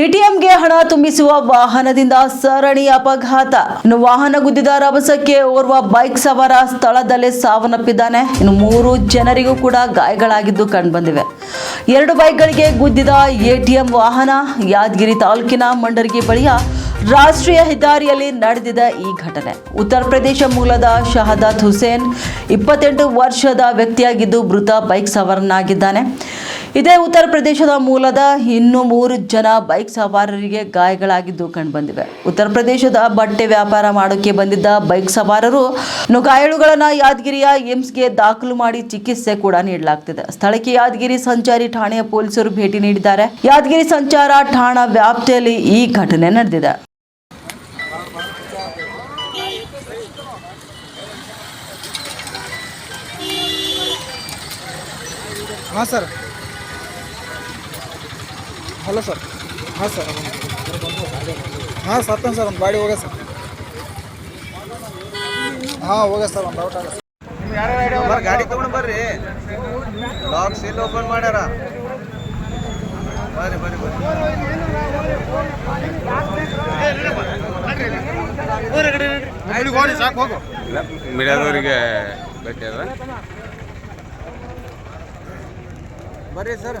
ಎಟಿಎಂಗೆ ಹಣ ತುಂಬಿಸುವ ವಾಹನದಿಂದ ಸರಣಿ ಅಪಘಾತ. ಇನ್ನು ವಾಹನ ಗುದ್ದಿದ ರಭಸಕ್ಕೆ ಓರ್ವ ಬೈಕ್ ಸವಾರ ಸ್ಥಳದಲ್ಲೇ ಸಾವನ್ನಪ್ಪಿದ್ದಾನೆ. ಇನ್ನು ಮೂರು ಜನರಿಗೂ ಕೂಡ ಗಾಯಗಳಾಗಿದ್ದು ಕಂಡುಬಂದಿವೆ. ಎರಡು ಬೈಕ್ಗಳಿಗೆ ಗುದ್ದಿದ ಎಟಿಎಂ ವಾಹನ ಯಾದಗಿರಿ ತಾಲೂಕಿನ ಮಂಡರಗಿ ಬಳಿಯ ರಾಷ್ಟ್ರೀಯ ಹೆದ್ದಾರಿಯಲ್ಲಿ ನಡೆದಿದ ಈ ಘಟನೆ. ಉತ್ತರ ಪ್ರದೇಶ ಮೂಲದ ಶಹದಾತ್ ಹುಸೇನ್ ಇಪ್ಪತ್ತೆಂಟು ವರ್ಷದ ವ್ಯಕ್ತಿಯಾಗಿದ್ದು ಮೃತ ಬೈಕ್ ಸವಾರನಾಗಿದ್ದಾನೆ. ಇದೇ ಉತ್ತರ ಪ್ರದೇಶದ ಮೂಲದ ಇನ್ನು ಮೂರು ಜನ ಬೈಕ್ ಸವಾರರಿಗೆ ಗಾಯಗಳಾಗಿದ್ದು ಕಂಡುಬಂದಿವೆ. ಉತ್ತರ ಪ್ರದೇಶದ ಬಟ್ಟೆ ವ್ಯಾಪಾರ ಮಾಡೋಕೆ ಬಂದಿದ್ದ ಬೈಕ್ ಸವಾರರು ಗಾಯಾಳುಗಳನ್ನು ಯಾದಗಿರಿಯ ಏಮ್ಸ್ಗೆ ದಾಖಲು ಮಾಡಿ ಚಿಕಿತ್ಸೆ ಕೂಡ ನೀಡಲಾಗ್ತಿದೆ. ಸ್ಥಳಕ್ಕೆ ಯಾದಗಿರಿ ಸಂಚಾರಿ ಠಾಣೆಯ ಪೊಲೀಸರು ಭೇಟಿ ನೀಡಿದ್ದಾರೆ. ಯಾದಗಿರಿ ಸಂಚಾರ ಠಾಣಾ ವ್ಯಾಪ್ತಿಯಲ್ಲಿ ಈ ಘಟನೆ ನಡೆದಿದೆ. ಹಾಂ ಸರ್. Hello sir. ಹಾಂ ಸರ್. ಹಾಂ ಸತ್ತನ್ ಸರ್ ಒಂದು ಬಾಡಿ ಹೋಗ ಸರ್. ಹಾಂ ಹೋಗ ಸರ್ ಒಂದು ಔಟ್ ಆಗ ಬರ್ರಿ ಗಾಡಿ ತಗೊಂಡು ಬರ್ರಿ. ಲಾಕ್ ಸೀಲ್ ಓಪನ್ ಮಾಡ್ಯಾರ. ಬರ್ರಿ ಬರ್ರಿ ಬರ್ರಿ. ಮೀಡಿಯಾದವರಿಗೆ ಭೇಟಿ ಅದ. ಬರ್ರಿ ಸರ್.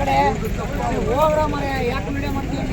ಕಡೆ ಬಾ ನೀನು ಹೋಗ್ರ ಮನೆ ಯಾಕೆ ಮೀಡಿಯಾ ಮಾಡ್ತೀವಿ